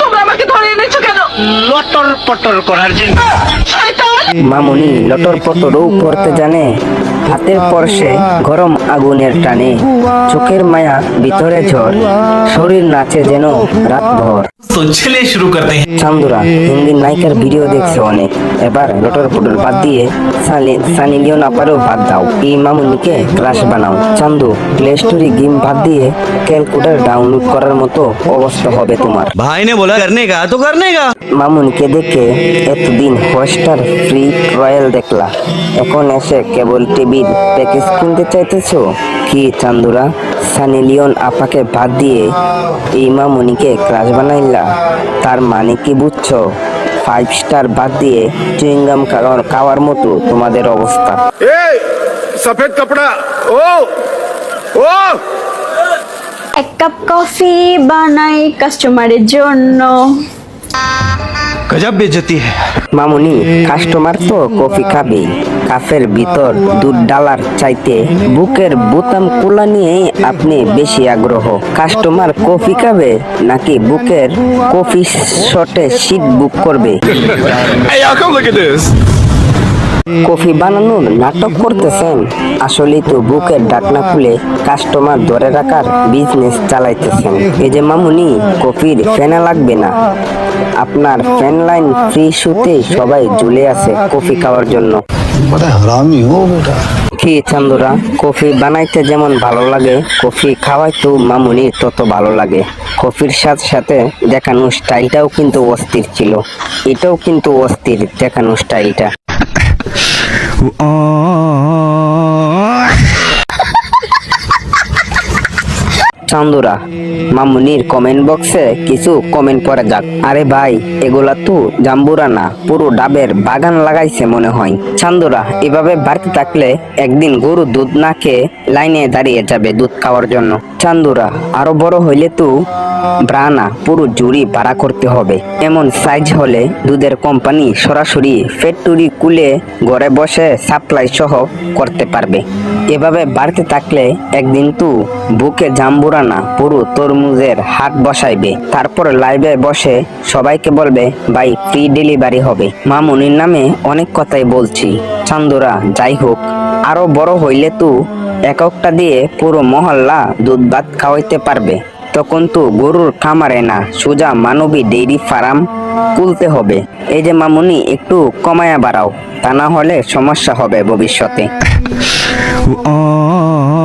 তোমরা আমাকে ধরে এনেছো কেন? লটর পটর করার জন্য। মামুনি লটর পটরও পড়তে জানে। হাতের পরশে গরম আগুনের টানে। চোখের মায়া ভিতরে ঝড়। শরীর নাচে যেন রাত ভর তো ছেলে শুরু করতে চান্দুরা হিন্দি নায়িকার ভিডিও দেখছে অনেক। এবার লটর পটর বাদ দিয়ে সানি লিওন আপারও বাদ দাও। এই মামুনিকে বানাও। চান্দু প্লে স্টোরি গেম বাদ দিয়ে ক্যালকুলেটার ডাউনলোড করার মতো অবস্থা হবে তোমার। ভাই নে বলা করনে কা তো করনে কা মামুনিকে দেখে এতদিন হটস্টার ফ্রি তুমি রয়্যাল দেখলা। এখন এসে কেবল টিভির প্যাকেজ কিনতে চাইতেছ? কি চান্দুরা? সানি লিওন আপাকে বাদ দিয়ে ইমা মনিকে ক্রাশ বানাইলা। তার মানে কি বুঝছ? ফাইভ স্টার বাদ দিয়ে চুইংগাম খাওয়ার মতো তোমাদের অবস্থা। সফেদ কাপড়া ও ও! এক কাপ কফি বানাই কাস্টমারের জন্য। গজব বেজতি মামুনি কাস্টমার তো কফি খাবে। কাফের ভিতর দুধ ডালার চাইতে বুকের বোতাম কোলা নিয়ে আপনি বেশি আগ্রহ। কাস্টমার কফি খাবে নাকি বুকের কফি শটে সিট বুক করবে? এই আকাম come look. কফি বানানোর নাটক করতেছেন। আসলে তো বুকের ডাকনা খুলে কাস্টমার ধরে রাখার বিজনেস চালাইতেছেন। এই যে মামুনি কফির ফ্যানা লাগবে না। আপনার ফ্যান লাইন ফ্রি শুতে সবাই ঝুলে আছে কফি খাওয়ার জন্য। কি চান্দুরা কফি বানাইতে যেমন ভালো লাগে কফি খাওয়াইতেও মামুনি তত ভালো লাগে। কফির সাথে সাথে দেখানো স্টাইলটাও কিন্তু অস্থির ছিল। এটাও কিন্তু অস্থির দেখানো স্টাইলটা Oh. চান্দুরা। মামুনির কমেন্ট বক্সে কিছু কমেন্ট পড়ে যাক। আরে ভাই, এগুলা তো জাম্বুরা না, পুরো ডাবের বাগান লাগাইছে মনে হয়। চান্দুরা, এভাবে বাড়তে থাকলে একদিন গরু দুধ না খেয়ে লাইনে দাঁড়িয়ে যাবে দুধ খাওয়ার জন্য। চান্দুরা, আরও বড় হইলে তো ব্রানা, পুরো জুড়ি ভাড়া করতে হবে। এমন সাইজ হলে দুধের কোম্পানি সরাসরি ফ্যাক্টরি কুলে ঘরে বসে সাপ্লাই সহ করতে পারবে। এভাবে বাড়তে থাকলে একদিন তো বুকে জাম্বুরা না পুরো তরমুজের হাট বসাইবে। তারপর লাইভে বসে সবাইকে বলবে, ভাই ফ্রি ডেলিভারি হবে। মামুনির নামে অনেক কথাই বলছি। চান্দুরা, যাই হোক, আরও বড় হইলে তো এককটা দিয়ে পুরো মহল্লা দুধ ভাত খাওয়াইতে পারবে। তখন তো গরুর খামারে না, সোজা মানবী ডেইরি ফার্ম খুলতে হবে। এই যে মামুনি, একটু কমায়া বাড়াও, তা না হলে সমস্যা হবে ভবিষ্যতে।